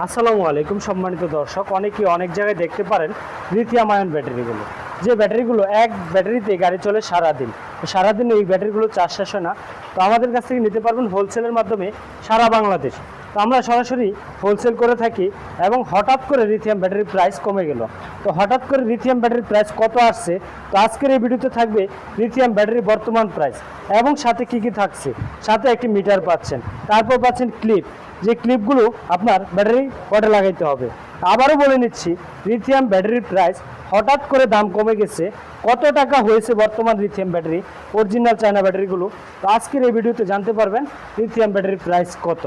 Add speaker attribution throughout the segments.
Speaker 1: আসসালামু আলাইকুম সম্মানিত দর্শক, অনেকেই অনেক জায়গায় দেখতে পারেন লিথিয়াম আয়ন ব্যাটারিগুলো। যে ব্যাটারিগুলো, এক ব্যাটারিতে গাড়ি চলে সারাদিন। সারাদিন এই ব্যাটারিগুলো চার্জ শেষ হয় না। তো আমাদের কাছ থেকে নিতে পারবেন হোলসেলের মাধ্যমে সারা বাংলাদেশ। তো আমরা সরাসরি হোলসেল করে থাকি এবং হঠাৎ করে লিথিয়াম ব্যাটারির প্রাইস কমে গেল। তো হঠাৎ করে লিথিয়াম ব্যাটারির প্রাইস কত আসছে? তো আজকের এই ভিডিওতে থাকবে লিথিয়াম ব্যাটারির বর্তমান প্রাইস এবং সাথে কি কি থাকছে? সাথে একটি মিটার পাচ্ছেন। তারপর পাচ্ছেন ক্লিপ যে ক্লিপগুলো আপনার ব্যাটারি ওয়াটে লাগাইতে হবে। আবারও বলে নিচ্ছি লিথিয়াম ব্যাটারির প্রাইস হঠাৎ করে দাম কমে গেছে। কত টাকা হয়েছে বর্তমান লিথিয়াম ব্যাটারি অরিজিনাল চায়না ব্যাটারিগুলো তো আজকের এই ভিডিওতে জানতে পারবেন লিথিয়াম ব্যাটারির প্রাইস কত।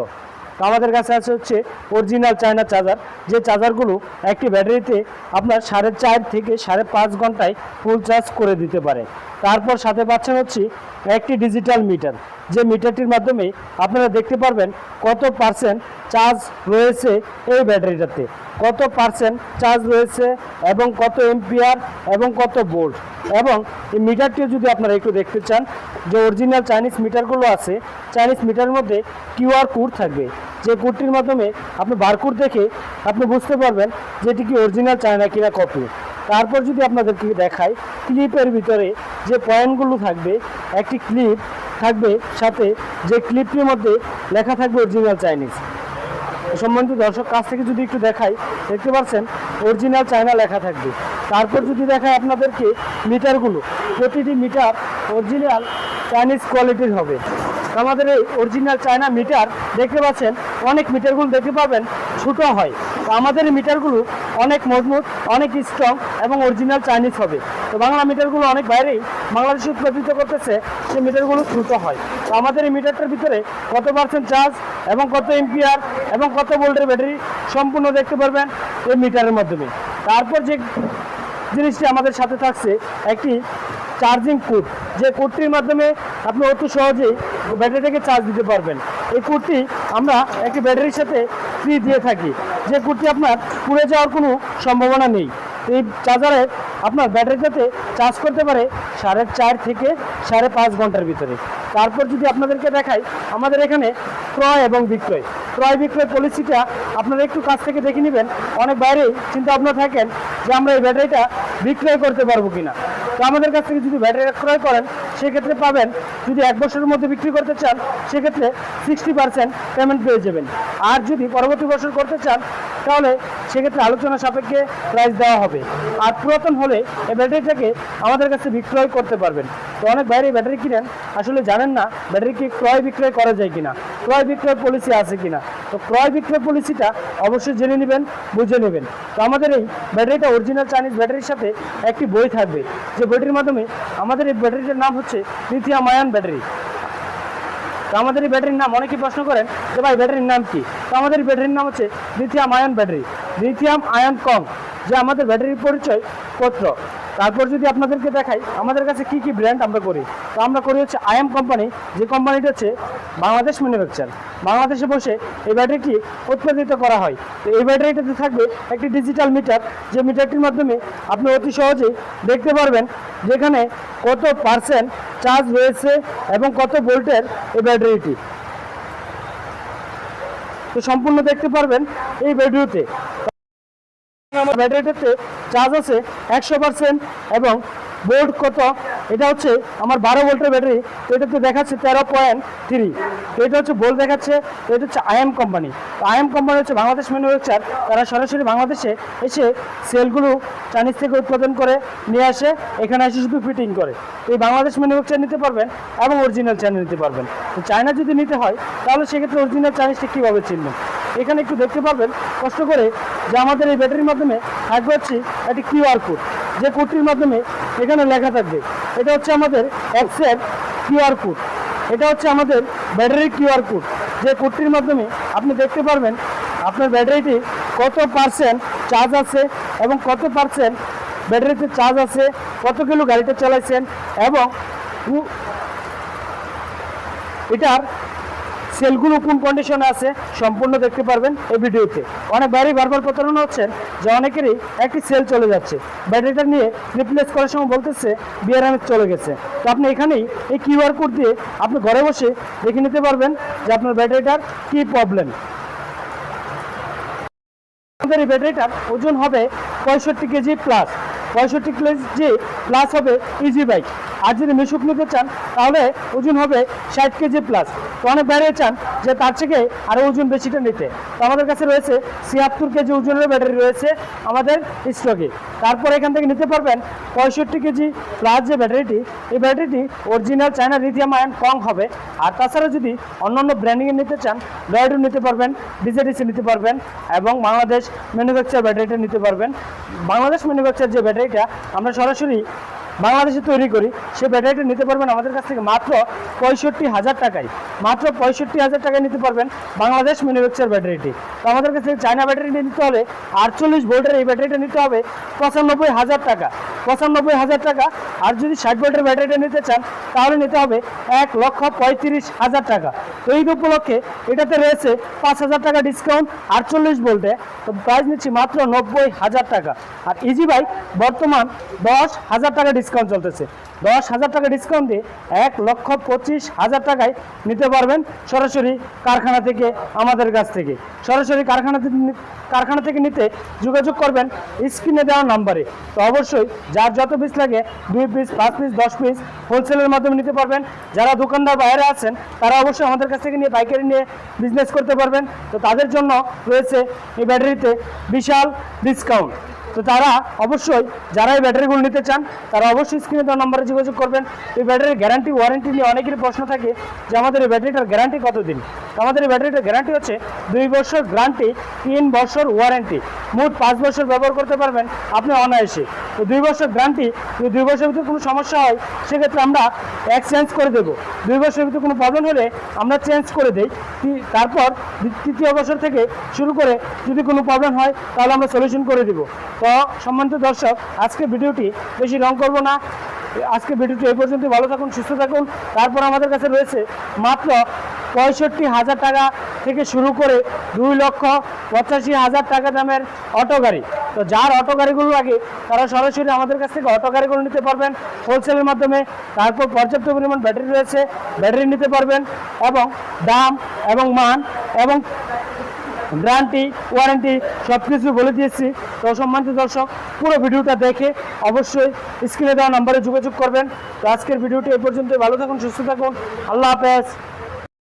Speaker 1: তো আমাদের কাছে আছে হচ্ছে অরিজিনাল চায়না চার্জার যে চার্জারগুলো একটি ব্যাটারিতে আপনার সাড়ে চার থেকে সাড়ে পাঁচ ঘন্টায় ফুল চার্জ করে দিতে পারে। তারপর সাথে পাচ্ছেন হচ্ছে একটি ডিজিটাল মিটার যে মিটারটির মাধ্যমে আপনারা দেখতে পারবেন কত পার্সেন্ট চার্জ রয়েছে এই ব্যাটারিটাতে, কত পার্সেন্ট চার্জ রয়েছে এবং কত এম্পিয়ার এবং কত ভোল্ট এবং এই মিটারটিও যদি আপনারা একটু দেখতে চান, যে অরিজিনাল চাইনিজ মিটারগুলো আছে চাইনিজ মিটারের মধ্যে কিউআর কোড থাকবে। যে কোডটির মাধ্যমে আপনি বারকোড দেখে আপনি বুঝতে পারবেন যে এটি কি অরিজিনাল চায়না কিনা কপি তারপর যদি আপনাদেরকে দেখায় ক্লিপের ভিতরে যে পয়েন্টগুলো থাকবে, একটি ক্লিপ থাকবে সাথে যে ক্লিপটির মধ্যে লেখা থাকবে অরিজিনাল চাইনিজ সম্বন্ধিত দর্শক কাছ থেকে যদি একটু দেখাই, দেখতে পাচ্ছেন অরিজিনাল চায়না লেখা থাকবে। তারপর যদি দেখাই আপনাদেরকে মিটারগুলো, প্রতিটি মিটার অরিজিনাল চাইনিজ কোয়ালিটির হবে। আমাদের এই অরিজিনাল চায়না মিটার দেখতে পাচ্ছেন, অনেক মিটারগুলো দেখতে পাবেন, ছোটো হয়। আমাদের মিটারগুলো অনেক মজবুত, অনেক স্ট্রং এবং অরিজিনাল চাইনিজ হবে। তো বাংলা মিটারগুলো অনেক বাইরেই বাংলাদেশে উৎপাদিত করতেছে, সেই মিটারগুলো দ্রুত হয়। তো আমাদের এই মিটারটার ভিতরে কত পার্সেন্ট চার্জ এবং কত এম্পিয়ার এবং কত ভোল্টের ব্যাটারি সম্পূর্ণ দেখতে পারবেন এই মিটারের মাধ্যমে। তারপর যে জিনিসটি আমাদের সাথে থাকছে, একটি চার্জিং কোড যে কোডটির মাধ্যমে আপনি অতি সহজেই ব্যাটারিটাকে চার্জ দিতে পারবেন। এই কোডটি আমরা একটি ব্যাটারির সাথে ফ্রি দিয়ে থাকি। যে কোডটি আপনার পুড়ে যাওয়ার কোনো সম্ভাবনা নেই। এই চার্জারে আপনার ব্যাটারিটাতে চার্জ করতে পারে সাড়ে চার থেকে সাড়ে পাঁচ ঘণ্টার ভিতরে। তারপর যদি আপনাদেরকে দেখাই, আমাদের এখানে ক্রয় এবং বিক্রয়। ক্রয় বিক্রয় পলিসিটা আপনারা একটু কাছ থেকে দেখে নেবেন। অনেক বাইরেই চিন্তা ভাবনা থাকেন যে আমরা এই ব্যাটারিটা বিক্রয় করতে পারব কিনা। তো আমাদের কাছ থেকে যদি ব্যাটারি ক্রয় করেন সেক্ষেত্রে পাবেন, যদি এক বছরের মধ্যে বিক্রি করতে চান, সেক্ষেত্রে সিক্সটি পার্সেন্ট পেমেন্ট পেয়ে যাবেন। আর যদি পরবর্তী বছর করতে চান, তাহলে সেক্ষেত্রে আলোচনা সাপেক্ষে প্রাইস দেওয়া হবে। আর পুরাতন হলে এই ব্যাটারিটাকে আমাদের কাছে বিক্রয় করতে পারবেন। তো অনেক বাইরে ব্যাটারি কিনেন, আসলে জানেন না ব্যাটারি কি ক্রয় বিক্রয় করা যায় কিনা, ক্রয় বিক্রয় পলিসি আছে কিনা। তো ক্রয় বিক্রয় পলিসিটা অবশ্যই জেনে নেবেন, বুঝে নেবেন। তো আমাদের এই ব্যাটারিটা অরিজিনাল চাইনিজ ব্যাটারির সাথে একটি বই থাকবে। যে বইটির মাধ্যমে আমাদের এই ব্যাটারিটার নাম হচ্ছে লিথিয়াম আয়ন ব্যাটারি। তো আমাদের এই ব্যাটারির নাম অনেকেই প্রশ্ন করেন যে ভাই, ব্যাটারির নাম কি? তো আমাদের ব্যাটারির নাম হচ্ছে lithium ion battery lithium ion কম, যে আমাদের ব্যাটারির পরিচয় পত্র। তারপর যদি আপনাদেরকে দেখাই, আমাদের কাছে কি কি ব্র্যান্ড আমরা করি? তো আমরা করি হচ্ছে আইএম কোম্পানি যে কোম্পানিটা হচ্ছে বাংলাদেশ ম্যানুফ্যাকচার বাংলাদেশে বসে এই ব্যাটারিটি উৎপাদিত করা হয়। তো এই ব্যাটারিটাতে থাকবে একটি ডিজিটাল মিটার যে মিটারটির মাধ্যমে আপনি অতি সহজেই দেখতে পারবেন যেখানে কত পার্সেন্ট চার্জ রয়েছে এবং কত ভোল্টের এই ব্যাটারিটি তো সম্পূর্ণ দেখতে পারবেন এই ভিডিওতে আমার ব্যাটারিটাতে চার্জ আছে একশো পার্সেন্ট এবং বোল্ট কত? এটা হচ্ছে আমার বারো ভোল্টের ব্যাটারি। তো এটাতে দেখাচ্ছে তেরো পয়েন্ট থ্রি তো এটা হচ্ছে বোল্ট দেখাচ্ছে, তো এটা হচ্ছে আইএম কোম্পানি। তো আইএম কোম্পানি হচ্ছে বাংলাদেশ ম্যানুফ্যাকচার তারা সরাসরি বাংলাদেশে এসে সেলগুলো চাইনিজ থেকে উৎপাদন করে নিয়ে আসে। এখানে এসে শুধু ফিটিং করে। তো এই বাংলাদেশ ম্যানুফ্যাকচার নিতে পারবেন এবং অরিজিনাল চাইনা নিতে পারবেন। তো চায়না যদি নিতে হয়, তাহলে সেক্ষেত্রে অরিজিনাল চাইনিজটা কীভাবে চিনবেন? এখানে একটু দেখতে পারবেন, কষ্ট করে যে আমাদের এই ব্যাটারির মাধ্যমে থাকবে হচ্ছে একটি কিউআর কোড যে কোডটির মাধ্যমে এখানে লেখা থাকবে, এটা হচ্ছে আমাদের অ্যাক্সের কিউআর কোড এটা হচ্ছে আমাদের ব্যাটারির কিউআর কোড যে কোডটির মাধ্যমে আপনি দেখতে পারবেন আপনার ব্যাটারিটি কত পার্সেন্ট চার্জ আছে এবং কত পার্সেন্ট ব্যাটারিতে চার্জ আছে, কত কিলো গাড়িটা চালাইছেন এবং এটার সেলগুলো কোন কন্ডিশনে আছে, সম্পূর্ণ দেখতে পারবেন এই ভিডিওতে। অনেক বাইরে বারবার প্রতারণা হচ্ছেন যে অনেকেরই একটি সেল চলে যাচ্ছে। ব্যাটারিটা নিয়ে রিপ্লেস করার সময় বলতেছে বিয়ারামে চলে গেছে। তো আপনি এখানেই এই কিউআর কোড দিয়ে আপনি ঘরে বসে দেখে নিতে পারবেন যে আপনার ব্যাটারিটার কী প্রবলেম আমাদের এই ব্যাটারিটার ওজন হবে পঁয়ষট্টি কেজি প্লাস পঁয়ষট্টি কেজি প্লাস হবে ইজি বাইক আর যদি মিশুক নিতে চান, তাহলে ওজন হবে ষাট কেজি প্লাস তো অনেক বাইরে চান যে তার থেকে আরও ওজন বেশিটা নিতে। তো আমাদের কাছে রয়েছে ছিয়াত্তর কেজি ওজনের ব্যাটারি রয়েছে আমাদের স্টকে। তারপর এখান থেকে নিতে পারবেন পঁয়ষট্টি কেজি প্লাস যে ব্যাটারিটি, এই ব্যাটারিটি অরিজিনাল চায়না লিথিয়াম আয়ন কম হবে। আর তাছাড়া যদি অন্যান্য ব্র্যান্ডিংয়ে নিতে চান লয়েডও নিতে পারবেন ডিজেডিসি নিতে পারবেন এবং বাংলাদেশ ম্যানুফ্যাকচার ব্যাটারিটা নিতে পারবেন। বাংলাদেশ ম্যানুফ্যাকচার যে ব্যাটারিটা আমরা সরাসরি বাংলাদেশে তৈরি করি, সে ব্যাটারিটা নিতে পারবেন আমাদের কাছ থেকে মাত্র পঁয়ষট্টি হাজার টাকায়। মাত্র পঁয়ষট্টি হাজার টাকায় নিতে পারবেন বাংলাদেশ ম্যানুফ্যাকচার ব্যাটারিটি। তো আমাদের কাছ চায়না ব্যাটারিটি নিতে হলে আটচল্লিশ ভোল্টের এই ব্যাটারিটা নিতে হবে, পঁচানব্বই হাজার টাকা। পঁচানব্বই হাজার টাকা। আর যদি ষাট ভোল্টের ব্যাটারিটা নিতে চান, তাহলে নিতে হবে এক লক্ষ পঁয়ত্রিশ হাজার টাকা। তো এই উপলক্ষে এটাতে রয়েছে পাঁচ হাজার টাকা ডিসকাউন্ট আটচল্লিশ ভোল্টে। তো প্রাইস নিচ্ছি মাত্র নব্বই হাজার টাকা। আর ইজি বাইক বর্তমান দশ হাজার টাকা ডিসকাউন্ট চলতেছে। দশ হাজার টাকা ডিসকাউন্ট দিয়ে এক লক্ষ পঁচিশ হাজার টাকায় নিতে পারবেন সরাসরি কারখানা থেকে আমাদের কাছ থেকে। সরাসরি কারখানা থেকে কারখানা থেকে নিতে যোগাযোগ করবেন স্ক্রিনে দেওয়া নাম্বারে। তো অবশ্যই যার যত পিস লাগে, দুই পিস পাঁচ পিস দশ পিস হোলসেলের মাধ্যমে নিতে পারবেন। যারা দোকানদার বাইরে আছেন, তারা অবশ্যই আমাদের কাছ থেকে নিয়ে পাইকারি নিয়ে বিজনেস করতে পারবেন। তো তাদের জন্য রয়েছে এই ব্যাটারিতে বিশাল ডিসকাউন্ট তো তারা অবশ্যই যারা এই ব্যাটারিগুলো নিতে চান, তারা অবশ্যই স্ক্রিনে দেওয়া নম্বরে যোগাযোগ করবেন। এই ব্যাটারির গ্যারান্টি ওয়ারেন্টি নিয়ে অনেকেরই প্রশ্ন থাকে যে আমাদের এই ব্যাটারিটার গ্যারান্টি কতদিন? আমাদের এই ব্যাটারিটার গ্যারান্টি হচ্ছে দুই বছর গ্যারান্টি তিন বছর ওয়ারেন্টি মোট পাঁচ বছর ব্যবহার করতে পারবেন আপনি অনায়াসে। দুই বছর গ্যারান্টি যদি দুই বছরের ভিতরে কোনো সমস্যা হয়, সেক্ষেত্রে আমরা এক্সচেঞ্জ করে দেবো। দুই বছরের ভিতরে কোনো প্রবলেম হলে আমরা চেঞ্জ করে দেই। তারপর তৃতীয় বছর থেকে শুরু করে যদি কোনো প্রবলেম হয়, তাহলে আমরা সলিউশন করে দিব। তো সম্মানিত দর্শক, আজকে ভিডিওটি বেশি রং করব না। আজকে ভিডিওটি এই পর্যন্ত ভালো থাকুন, সুস্থ থাকুন। তারপর আমাদের কাছে রয়েছে মাত্র পঁয়ষট্টি হাজার টাকা থেকে শুরু করে দুই লক্ষ পঁচাশি হাজার টাকা দামের অটো গাড়ি। তো যার অটো গাড়িগুলো লাগে, তারা সরাসরি আমাদের কাছ থেকে অটো গাড়িগুলো নিতে পারবেন হোলসেলের মাধ্যমে। তারপর পর্যাপ্ত পরিমাণ ব্যাটারি রয়েছে, ব্যাটারি নিতে পারবেন এবং দাম এবং মান এবং গ্যারান্টি, ওয়ারেন্টি সব কিছু বলে দিয়েছি। তো সম্মানিত দর্শক, পুরো ভিডিওটা দেখে অবশ্যই স্ক্রিনে দেওয়া নাম্বারে যোগাযোগ করবেন। তো আজকের ভিডিওটি এই পর্যন্ত ভালো থাকুন, সুস্থ থাকুন, আল্লাহ হাফেজ।